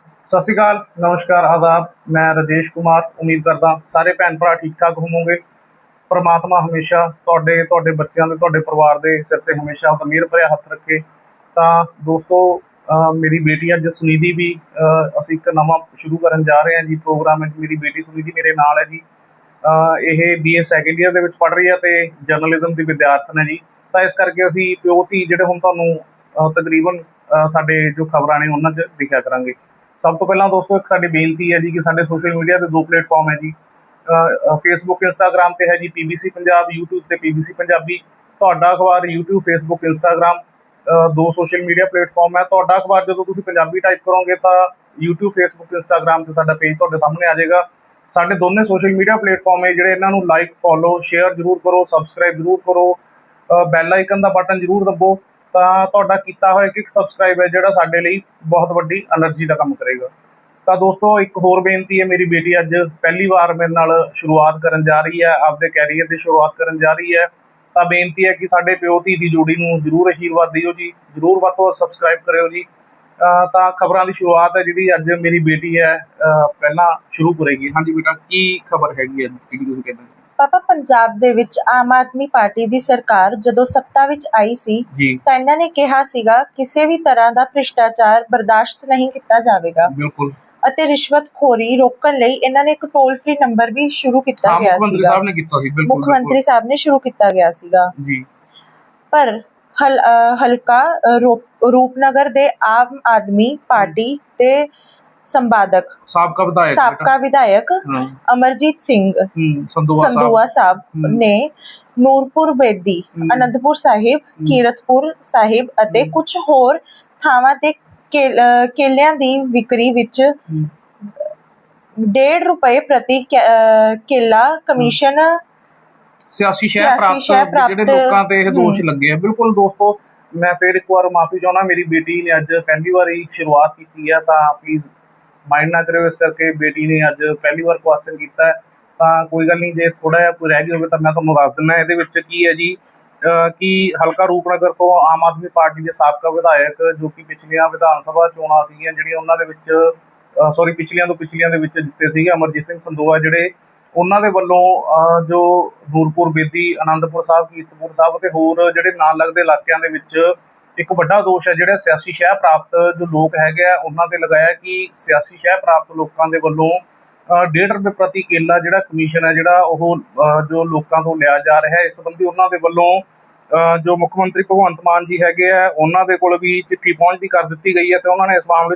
ਸਤਿ ਸ਼੍ਰੀ ਅਕਾਲ, ਨਮਸਕਾਰ ਆਦਾਬ ਮੈਂ ਰਾਜੇਸ਼ ਕੁਮਾਰ, ਉਮੀਦ ਕਰਦਾ ਸਾਰੇ ਭੈਣ ਭਰਾ ਠੀਕ ਠਾਕ ਹੋਵੋਗੇ। ਪਰਮਾਤਮਾ ਹਮੇਸ਼ਾ ਤੁਹਾਡੇ ਤੁਹਾਡੇ ਬੱਚਿਆਂ ਦੇ, ਤੁਹਾਡੇ ਪਰਿਵਾਰ ਦੇ ਸਿਰ ਤੇ ਹਮੇਸ਼ਾ ਆਪਣਾ ਮਿਹਰ ਭਰਿਆ ਹੱਥ ਰੱਖੇ। ਤਾਂ ਦੋਸਤੋ ਮੇਰੀ ਬੇਟੀ ਅੱਜ ਸੁਨੀਧੀ ਵੀ ਅਸੀਂ ਇੱਕ ਨਵਾਂ ਸ਼ੁਰੂ ਕਰਨ ਜਾ ਰਹੇ ਹਾਂ ਜੀ ਪ੍ਰੋਗਰਾਮ। ਵਿੱਚ ਮੇਰੀ ਬੇਟੀ ਸੁਨੀਧੀ ਮੇਰੇ ਨਾਲ ਹੈ ਜੀ। ਅਹ ਇਹ ਬੀਏ ਸੈਕੰਡ ਈਅਰ ਦੇ ਵਿੱਚ ਪੜ੍ਹ ਰਹੀ ਹੈ ਤੇ ਜਰਨਲਿਜ਼ਮ ਦੀ ਵਿਦਿਆਰਥਣ ਹੈ ਜੀ। ਤਾਂ ਇਸ ਕਰਕੇ ਅਸੀਂ ਪਿਓ ਧੀ ਜਿਹੜੇ ਹੁਣ ਤੁਹਾਨੂੰ ਤਕਰੀਬਨ ਸਾਡੇ ਜੋ ਖਬਰਾਂ ਨੇ ਉਹਨਾਂ 'ਚ ਦਿਖਿਆ ਕਰਾਂਗੇ। ਸਭ ਤੋਂ ਪਹਿਲਾਂ ਦੋਸਤੋ, ਇੱਕ ਸਾਡੀ ਬੇਨਤੀ ਹੈ ਜੀ ਕਿ ਸਾਡੇ ਸੋਸ਼ਲ ਮੀਡੀਆ 'ਤੇ ਦੋ ਪਲੇਟਫਾਰਮ ਹੈ ਜੀ। ਫੇਸਬੁੱਕ ਇੰਸਟਾਗ੍ਰam ਤੇ ਹੈ ਜੀ ਪੀਬੀਸੀ ਪੰਜਾਬ, YouTube ਤੇ ਪੀਬੀਸੀ ਪੰਜਾਬੀ। ਤੁਹਾਡਾ ਅਖਬਾਰ, YouTube, Facebook, Instagram ਦੋ ਸੋਸ਼ਲ ਮੀਡੀਆ ਪਲੇਟਫਾਰਮ ਹੈ। ਤੁਹਾਡਾ ਅਖਬਾਰ ਜਦੋਂ ਤੁਸੀਂ ਪੰਜਾਬੀ ਟਾਈਪ ਕਰੋਗੇ ਤਾਂ YouTube, Facebook, Instagram ਤੇ ਸਾਡਾ ਪੇਜ ਤੁਹਾਡੇ ਸਾਹਮਣੇ ਆ ਜਾਏਗਾ। ਸਾਡੇ ਦੋਨੇ ਸੋਸ਼ਲ ਮੀਡੀਆ ਪਲੇਟਫਾਰਮ ਹੈ, ਜਿਹੜੇ ਇਹਨਾਂ ਨੂੰ ਲਾਈਕ ਫੋਲੋ ਸ਼ੇਅਰ ਜ਼ਰੂਰ ਕਰੋ ਸਬਸਕ੍ਰਾਈਬ ਜ਼ਰੂਰ ਕਰੋ। ਬੈਲ ਆਈਕਨ ਦਾ ਬਟਨ ਜ਼ਰੂਰ ਦਬੋ। ਤਾਂ ਤੁਹਾਡਾ ਕੀਤਾ ਹੋਇਆ ਇੱਕ ਸਬਸਕ੍ਰਾਈਬ ਹੈ ਜਿਹੜਾ ਸਾਡੇ ਲਈ ਬਹੁਤ ਵੱਡੀ એનર્ਜੀ ਦਾ ਕੰਮ ਕਰੇਗਾ। ਤਾਂ ਦੋਸਤੋ, ਇੱਕ ਹੋਰ ਬੇਨਤੀ ਹੈ ਮੇਰੀ ਬੇਟੀ ਅੱਜ ਪਹਿਲੀ ਵਾਰ ਮੇਰੇ ਨਾਲ ਸ਼ੁਰੂਆਤ ਕਰਨ ਜਾ ਰਹੀ ਹੈ, ਆਪਦੇ ਕੈਰੀਅਰ ਦੀ ਸ਼ੁਰੂਆਤ ਕਰਨ ਜਾ ਰਹੀ ਹੈ। ਤਾਂ ਬੇਨਤੀ ਹੈ ਕਿ ਸਾਡੇ ਪਿਓ ਧੀ ਦੀ ਜੋੜੀ ਨੂੰ ਜਰੂਰ ਅਸ਼ੀਰਵਾਦ ਦਿਓ ਜੀ, ਜਰੂਰ ਵੱਧ ਤੋਂ ਵੱਧ ਸਬਸਕ੍ਰਾਈਬ ਕਰਿਓ ਜੀ। ਤਾਂ ਖਬਰਾਂ ਦੀ ਸ਼ੁਰੂਆਤ ਹੈ ਜਿਹੜੀ ਅੱਜ ਮੇਰੀ ਬੇਟੀ ਹੈ ਪਹਿਲਾਂ ਸ਼ੁਰੂ ਕਰੇਗੀ। ਹਾਂਜੀ ਬੇਟਾ, ਕੀ ਖਬਰ ਹੈਗੀ ਹੈ? ਜਿਹੜੀ ਤੁਸੀਂ ਕਹਿੰਦੇ ਪਾਪਾ ਪੰਜਾਬ ਦੇ ਵਿੱਚ ਆਮ ਆਦਮੀ ਪਾਰਟੀ ਦੀ ਸਰਕਾਰ ਜਦੋਂ ਸੱਤਾ ਵਿੱਚ ਆਈ ਸੀ ਜੀ। ਤਾਂ ਇਹਨਾਂ ਨੇ ਕਿਹਾ ਸੀਗਾ ਕਿਸੇ ਵੀ ਤਰ੍ਹਾਂ ਦਾ ਭ੍ਰਿਸ਼ਟਾਚਾਰ ਬਰਦਾਸ਼ਤ ਨਹੀਂ ਕੀਤਾ ਜਾਵੇਗਾ। ਬਿਲਕੁਲ। ਅਤੇ ਰਿਸ਼ਵਤਖੋਰੀ ਰੋਕਣ ਲਈ ਇਹਨਾਂ ਨੇ ਇੱਕ ਟੋਲ ਫ੍ਰੀ ਨੰਬਰ ਵੀ ਸ਼ੁਰੂ ਕੀਤਾ ਗਿਆ ਮੁੱਖ ਮੰਤਰੀ ਸੀਗਾ। ਸਾਹਿਬ ਨੇ ਕੀਤਾ ਸੀ ਬਿਲਕੁਲ ਮੁੱਖ ਮੰਤਰੀ ਸਾਹਿਬ ਨੇ ਸ਼ੁਰੂ ਕੀਤਾ ਗਿਆ ਸੀਗਾ। ਜੀ। ਪਰ ਹਲਕਾ ਰੂਪਨਗਰ ਦੇ ਆਮ ਆਦਮੀ ਪਾਰਟੀ ਦੇ ਸੰਪਾਦਕ ਸਾਬਕਾ ਵਿਧਾਇਕ। ਸਾਬਕਾ ਵਿਧਾਇਕ ਹਾਂ ਅਮਰਜੀਤ ਸਿੰਘ ਹੂੰ ਸੰਧੂਆ ਸਾਹਿਬ ਸੰਧੂਆ ਸਾਹਿਬ ਹਮ। ਨੇ ਨੂਰਪੁਰ ਬੇਦੀ ਹਮ। ਅਨੰਦਪੁਰ ਸਾਹਿਬ। ਕੀਰਤਪੁਰ ਸਾਹਿਬ ਅਤੇ ਹਮ। ਕੁਝ ਹੋਰ ਥਾਵਾਂ ਤੇ ਕੇਲਿਆਂ ਦੀ ਵਿਕਰੀ ਵਿੱਚ ਹੂੰ। 1.5 ਰੁਪਏ ਪ੍ਰਤੀ ਕੈ- ਕੇਲਾ ਕਮਿਸ਼ਨ ਸਿਆਸੀ ਸ਼ਹਿ ਸਿਆਸੀ ਪ੍ਰਾਪਤ ਸ਼ਹਿ ਪ੍ਰਾਪਤ, ਜਿਹੜੇ ਲੋਕਾਂ ਤੇ ਇਹ ਦੋਸ਼ ਹਮ। ਲੱਗੇ ਆ ਬਿਲਕੁਲ ਦੋਸਤੋ ਮੈਂ ਫੇਰ ਇੱਕ ਵਾਰ ਮਾਫੀ ਚਾਹੁੰਦਾ ਮੇਰੀ ਬੇਟੀ ਨੇ ਅੱਜ ਪਹਿਲੀ ਵਾਰੀ ਸ਼ੁਰੂਆਤ ਕੀਤੀ ਹੈ ਤਾਂ ਪਲੀਜ਼ ਮਾਈਂਡ ਨਾ ਕਰਿਓ ਇਸ ਕਰਕੇ ਬੇਟੀ ਨੇ ਅੱਜ ਪਹਿਲੀ ਵਾਰ ਕੁਐਸਚਨ ਕੀਤਾ ਤਾਂ ਕੋਈ ਗੱਲ ਨਹੀਂ, ਜੇ ਥੋੜਾ ਜਿਹਾ ਕੋਈ ਰਹਿ ਗਿਆ ਹੋਵੇ ਤਾਂ ਮੈਂ ਤੁਹਾਨੂੰ ਦੱਸ ਦਿੰਦਾ ਇਹਦੇ ਵਿੱਚ ਕੀ ਹੈ ਜੀ। ਕਿ ਹਲਕਾ ਰੂਪਨਗਰ ਤੋਂ ਆਮ ਆਦਮੀ ਪਾਰਟੀ ਦੇ ਸਾਬਕਾ ਵਿਧਾਇਕ ਜੋ ਕਿ ਪਿਛਲੀਆਂ ਵਿਧਾਨ ਸਭਾ ਚੋਣਾਂ ਸੀਗੀਆਂ, ਜਿਹੜੀਆਂ ਉਹਨਾਂ ਦੇ ਵਿੱਚ ਸੌਰੀ ਪਿਛਲੀਆਂ ਤੋਂ ਪਿਛਲੀਆਂ ਦੇ ਵਿੱਚ ਜਿੱਤੇ ਸੀਗੇ, ਅਮਰਜੀਤ ਸਿੰਘ ਸੰਦੋਆ ਜਿਹੜੇ, ਉਹਨਾਂ ਦੇ ਵੱਲੋਂ ਜੋ ਨੂਰਪੁਰ ਬੇਦੀ ਆਨੰਦਪੁਰ ਸਾਹਿਬ, ਕੀਰਤਪੁਰ ਸਾਹਿਬ ਤੇ ਹੋਰ ਜਿਹੜੇ ਨਾਲ ਲੱਗਦੇ ਇਲਾਕਿਆਂ ਦੇ ਵਿੱਚ ਇੱਕ ਵੱਡਾ ਦੋਸ਼ ਹੈ ਜਿਹੜਾ ਸਿਆਸੀ ਸ਼ਹਿ ਪ੍ਰਾਪਤ ਜੋ ਲੋਕ ਹੈਗੇ ਆ ਉਹਨਾਂ ਤੇ ਲਗਾਇਆ ਕਿ ਸਿਆਸੀ ਸ਼ਹਿ ਪ੍ਰਾਪਤ ਲੋਕਾਂ ਦੇ ਵੱਲੋਂ ਅਹ, ਡੇਢ ਰੁਪਏ ਪ੍ਰਤੀ ਕੇਲਾ ਜਿਹੜਾ ਕਮਿਸ਼ਨ ਹੈ ਜਿਹੜਾ ਉਹ ਜੋ ਲੋਕਾਂ ਤੋਂ ਲਿਆ ਜਾ ਰਿਹਾ ਹੈ ਇਸ ਸੰਬੰਧੀ ਉਹਨਾਂ ਦੇ ਵੱਲੋਂ ਅਹ, ਜੋ ਮੁੱਖ ਮੰਤਰੀ ਭਗਵੰਤ ਮਾਨ ਜੀ ਹੈਗੇ ਆ ਉਹਨਾਂ ਦੇ ਕੋਲ ਵੀ ਚਿੱਠੀ ਪਹੁੰਚਦੀ ਕਰ ਦਿੱਤੀ ਗਈ ਹੈ ਤੇ ਉਹਨਾਂ ਨੇ ਇਸ ਮਾਮਲੇ